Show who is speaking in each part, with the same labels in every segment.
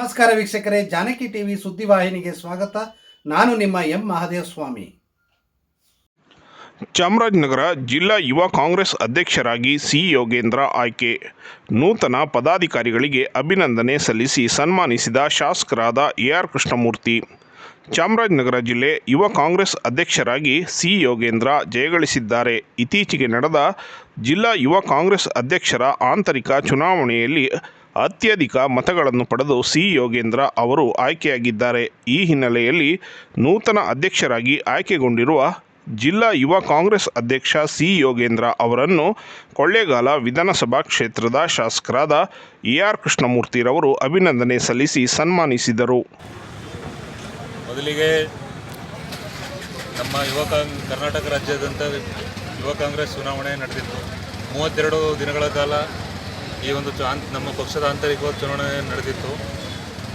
Speaker 1: ನಮಸ್ಕಾರ ವೀಕ್ಷಕರೇ, ಜಾನಕಿ ಟಿವಿ ಸುದ್ದಿವಾಹಿನಿಗೆ ಸ್ವಾಗತ. ನಾನು ನಿಮ್ಮ ಎಂ ಮಹಾದೇವ ಸ್ವಾಮಿ
Speaker 2: ಚಾಮರಾಜನಗರ ಜಿಲ್ಲಾ ಯುವ ಕಾಂಗ್ರೆಸ್ ಅಧ್ಯಕ್ಷರಾಗಿ ಸಿ ಯೋಗೇಂದ್ರ ಆಯ್ಕೆ. ನೂತನ ಪದಾಧಿಕಾರಿಗಳಿಗೆ ಅಭಿನಂದನೆ ಸಲ್ಲಿಸಿ ಸನ್ಮಾನಿಸಿದ ಶಾಸಕರಾದ ಎ ಆರ್ ಕೃಷ್ಣಮೂರ್ತಿ. ಚಾಮರಾಜನಗರ ಜಿಲ್ಲೆ ಯುವ ಕಾಂಗ್ರೆಸ್ ಅಧ್ಯಕ್ಷರಾಗಿ ಸಿ ಯೋಗೇಂದ್ರ ಜಯಗಳಿಸಿದ್ದಾರೆ. ಇತ್ತೀಚೆಗೆ ನಡೆದ ಜಿಲ್ಲಾ ಯುವ ಕಾಂಗ್ರೆಸ್ ಅಧ್ಯಕ್ಷರ ಆಂತರಿಕ ಚುನಾವಣೆಯಲ್ಲಿ ಅತ್ಯಧಿಕ ಮತಗಳನ್ನು ಪಡೆದು ಸಿ ಯೋಗೇಂದ್ರ ಅವರು ಆಯ್ಕೆಯಾಗಿದ್ದಾರೆ. ಈ ಹಿನ್ನೆಲೆಯಲ್ಲಿ ನೂತನ ಅಧ್ಯಕ್ಷರಾಗಿ ಆಯ್ಕೆಗೊಂಡಿರುವ ಜಿಲ್ಲಾ ಯುವ ಕಾಂಗ್ರೆಸ್ ಅಧ್ಯಕ್ಷ ಸಿ ಯೋಗೇಂದ್ರ ಅವರನ್ನು ಕೊಳ್ಳೇಗಾಲ ವಿಧಾನಸಭಾ ಕ್ಷೇತ್ರದ ಶಾಸಕರಾದ ಎ ಆರ್ ಕೃಷ್ಣಮೂರ್ತಿರವರು ಅಭಿನಂದನೆ ಸಲ್ಲಿಸಿ ಸನ್ಮಾನಿಸಿದರು.
Speaker 3: ಮೊದಲಿಗೆ ನಮ್ಮ ಯುವ ಕರ್ನಾಟಕ ರಾಜ್ಯಾದ್ಯಂತ ಯುವ ಕಾಂಗ್ರೆಸ್ ಚುನಾವಣೆ ನಡೆದಿತ್ತು. ಮೂವತ್ತೆರಡು ದಿನಗಳ ಕಾಲ ಈ ಒಂದು ಚು ನಮ್ಮ ಪಕ್ಷದ ಆಂತರಿಕ ಚುನಾವಣೆ ನಡೆದಿತ್ತು.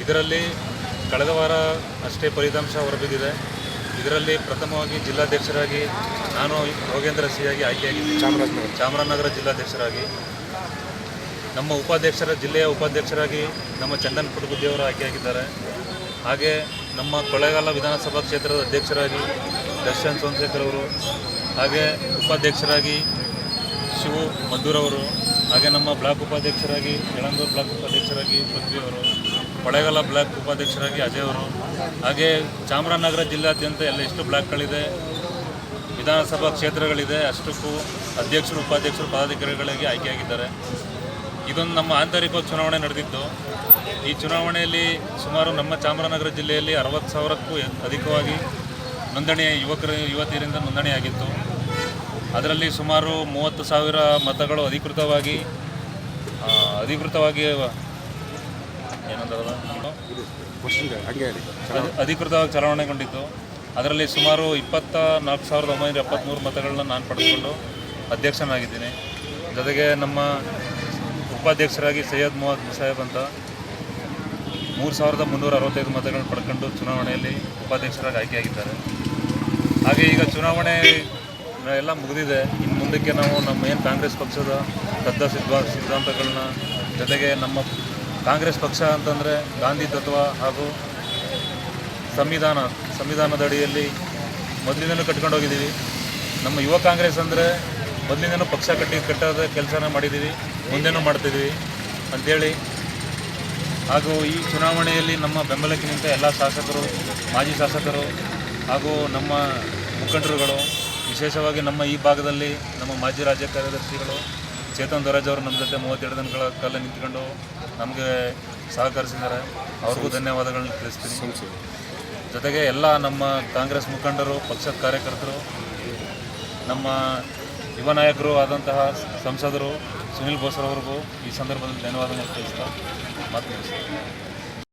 Speaker 3: ಇದರಲ್ಲಿ ಕಳೆದ ವಾರ ಅಷ್ಟೇ ಫಲಿತಾಂಶ ಹೊರಬಿದ್ದಿದೆ. ಇದರಲ್ಲಿ ಪ್ರಥಮವಾಗಿ ಜಿಲ್ಲಾಧ್ಯಕ್ಷರಾಗಿ ನಾನು ಯೋಗೇಂದ್ರ ಸಿಯಾಗಿ ಆಯ್ಕೆಯಾಗಿದ್ದೆ. ಚಾಮರಾಜನಗರ. ಚಾಮರಾಜನಗರ ಜಿಲ್ಲಾಧ್ಯಕ್ಷರಾಗಿ. ನಮ್ಮ ಉಪಾಧ್ಯಕ್ಷರ ಜಿಲ್ಲೆಯ ಉಪಾಧ್ಯಕ್ಷರಾಗಿ ನಮ್ಮ ಚಂದನ್ ಪುಟಬುದ್ಧಿ ಅವರು ಆಯ್ಕೆಯಾಗಿದ್ದಾರೆ. ಹಾಗೆ ನಮ್ಮ ಕೊಳ್ಳೇಗಾಲ ವಿಧಾನಸಭಾ ಕ್ಷೇತ್ರದ ಅಧ್ಯಕ್ಷರಾಗಿ ದರ್ಶನ್ ಸೋಮಶೇಖರ್ ಅವರು ಹಾಗೆ ಉಪಾಧ್ಯಕ್ಷರಾಗಿ ಶಿವು ಮದ್ದೂರವರು ಹಾಗೆ ನಮ್ಮ ಬ್ಲಾಕ್ ಉಪಾಧ್ಯಕ್ಷರಾಗಿ ಯಳಂದೂರು ಬ್ಲಾಕ್ ಉಪಾಧ್ಯಕ್ಷರಾಗಿ ಪೃಥ್ವಿ ಅವರು ಕೊಳೆಗಾಲ ಬ್ಲಾಕ್ ಉಪಾಧ್ಯಕ್ಷರಾಗಿ ಅಜಯ್ ಅವರು, ಹಾಗೆ ಚಾಮರಾಜನಗರ ಜಿಲ್ಲಾದ್ಯಂತ ಎಲ್ಲ ಎಷ್ಟು ಬ್ಲಾಕ್ಗಳಿದೆ, ವಿಧಾನಸಭಾ ಕ್ಷೇತ್ರಗಳಿದೆ, ಅಷ್ಟಕ್ಕೂ ಅಧ್ಯಕ್ಷರು, ಉಪಾಧ್ಯಕ್ಷರು, ಪದಾಧಿಕಾರಿಗಳಿಗೆ ಆಯ್ಕೆಯಾಗಿದ್ದಾರೆ. ಇದೊಂದು ನಮ್ಮ ಆಂತರಿಕ ಚುನಾವಣೆ ನಡೆದಿದ್ದು, ಈ ಚುನಾವಣೆಯಲ್ಲಿ ಸುಮಾರು ನಮ್ಮ ಚಾಮರಾಜನಗರ ಜಿಲ್ಲೆಯಲ್ಲಿ ಅರವತ್ತು ಸಾವಿರಕ್ಕೂ ಅಧಿಕವಾಗಿ ನೋಂದಣಿ ಯುವಕರು, ಯುವತಿಯರಿಂದ ನೋಂದಣಿಯಾಗಿತ್ತು ಅದರಲ್ಲಿ ಸುಮಾರು ಮೂವತ್ತು ಸಾವಿರ ಮತಗಳು ಅಧಿಕೃತವಾಗಿ ಅಧಿಕೃತವಾಗಿ ಏನಂತಾರಲ್ಲ ಅಧಿಕೃತವಾಗಿ ಚಲಾವಣೆಗೊಂಡಿತ್ತು ಅದರಲ್ಲಿ ಸುಮಾರು ಇಪ್ಪತ್ತ ನಾಲ್ಕು ಸಾವಿರದ ಒಂಬೈನೂರ ಎಪ್ಪತ್ತ್ಮೂರು ಮತಗಳನ್ನ ನಾನು ಪಡೆದುಕೊಂಡು ಅಧ್ಯಕ್ಷನಾಗಿದ್ದೀನಿ. ಜೊತೆಗೆ ನಮ್ಮ ಉಪಾಧ್ಯಕ್ಷರಾಗಿ ಸೈಯದ್ ಮೊಹದ್ ಸಾಹೇಬ್ ಅಂತ ಮೂರು ಸಾವಿರದ ಮುನ್ನೂರ ಅರವತ್ತೈದು ಮತಗಳನ್ನು ಪಡ್ಕೊಂಡು ಚುನಾವಣೆಯಲ್ಲಿ ಉಪಾಧ್ಯಕ್ಷರಾಗಿ ಆಯ್ಕೆಯಾಗಿದ್ದಾರೆ. ಹಾಗೆ ಈಗ ಚುನಾವಣೆ ಎಲ್ಲ ಮುಗಿದಿದೆ. ಇನ್ನು ಮುಂದಕ್ಕೆ ನಾವು ನಮ್ಮ ಏನು ಕಾಂಗ್ರೆಸ್ ಪಕ್ಷದ ತದ್ದ ಸಿದ್ಧ ಸಿದ್ಧಾಂತಗಳನ್ನ ಜೊತೆಗೆ ನಮ್ಮ ಕಾಂಗ್ರೆಸ್ ಪಕ್ಷ ಅಂತಂದರೆ ಗಾಂಧಿ ತತ್ವ ಹಾಗೂ ಸಂವಿಧಾನ ಸಂವಿಧಾನದ ಅಡಿಯಲ್ಲಿ ಮೊದಲಿಂದನೂ ಕಟ್ಕೊಂಡು ಹೋಗಿದ್ದೀವಿ. ನಮ್ಮ ಯುವ ಕಾಂಗ್ರೆಸ್ ಅಂದರೆ ಮೊದಲಿಂದನೂ ಪಕ್ಷ ಕಟ್ಟಿ ಕಟ್ಟೋದ ಕೆಲಸನ ಮಾಡಿದ್ದೀವಿ, ಮುಂದೆನೂ ಮಾಡ್ತಿದ್ದೀವಿ ಅಂಥೇಳಿ ಹಾಗೂ ಈ ಚುನಾವಣೆಯಲ್ಲಿ ನಮ್ಮ ಬೆಂಬಲಕ್ಕಿಂತ ಎಲ್ಲ ಶಾಸಕರು, ಮಾಜಿ ಶಾಸಕರು ಹಾಗೂ ನಮ್ಮ ಮುಖಂಡರುಗಳು ವಿಶೇಷವಾಗಿ ನಮ್ಮ ಈ ಭಾಗದಲ್ಲಿ ನಮ್ಮ ಮಾಜಿ ರಾಜ್ಯ ಕಾರ್ಯದರ್ಶಿಗಳು ಚೇತನ್ ದೊರಾಜ್ ಅವರು ನಮ್ಮ ಜೊತೆ ಮೂವತ್ತೆರಡು ದಿನಗಳ ಕಾಲ ನಿಂತ್ಕೊಂಡು ನಮಗೆ ಸಹಕರಿಸಿದ್ದಾರೆ. ಅವ್ರಿಗೂ ಧನ್ಯವಾದಗಳನ್ನ ತಿಳಿಸ್ತೀನಿ. ಜೊತೆಗೆ ಎಲ್ಲ ನಮ್ಮ ಕಾಂಗ್ರೆಸ್ ಮುಖಂಡರು ಪಕ್ಷದ ಕಾರ್ಯಕರ್ತರು ನಮ್ಮ ಯುವ ನಾಯಕರು ಆದಂತಹ ಸಂಸದರು ಸುನಿಲ್ ಬೋಸ್ರವ್ರಿಗೂ ಈ ಸಂದರ್ಭದಲ್ಲಿ ಧನ್ಯವಾದಗಳನ್ನು ತಿಳಿಸ್ತಾ ಮಾತು ಮುಗಿಸ್ತೀನಿ